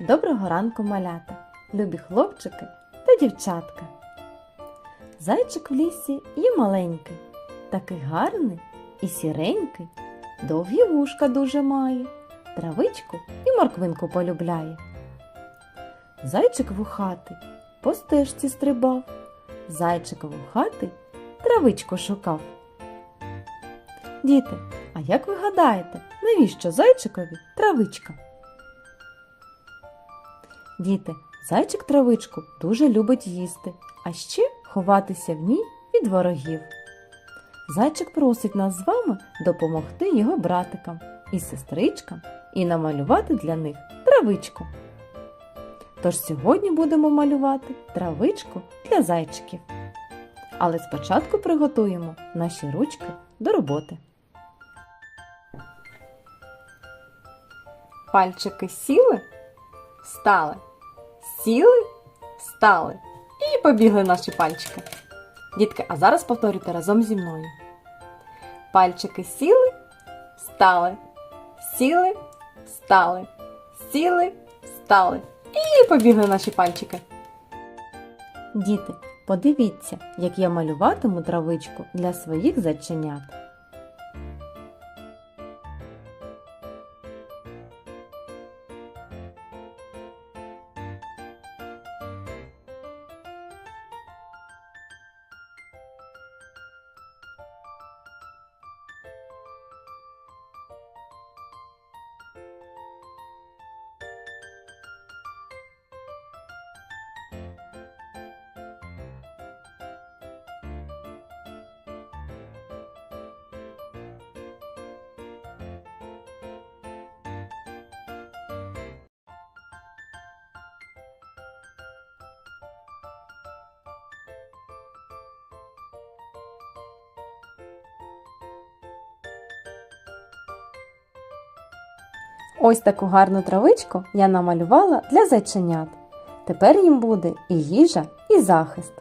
Доброго ранку, малята, любі хлопчики та дівчатка. Зайчик в лісі є маленький, такий гарний і сіренький, довгі вушка дуже має, травичку і морквинку полюбляє. Зайчик вухатий по стежці стрибав, зайчик вухатий травичку шукав. Діти, а як ви гадаєте, навіщо зайчикові травичка? Діти, зайчик травичку дуже любить їсти, а ще ховатися в ній від ворогів. Зайчик просить нас з вами допомогти його братикам і сестричкам і намалювати для них травичку. Тож сьогодні будемо малювати травичку для зайчиків. Але спочатку приготуємо наші ручки до роботи. Пальчики сіли, стали, сіли, стали і побігли наші пальчики. Дітки, а зараз повторюйте разом зі мною. Пальчики сіли, стали, сіли, стали, сіли, стали і побігли наші пальчики. Діти, подивіться, як я малюватиму травичку для своїх зайченят. Ось таку гарну травичку я намалювала для зайченят. Тепер їм буде і їжа, і захист.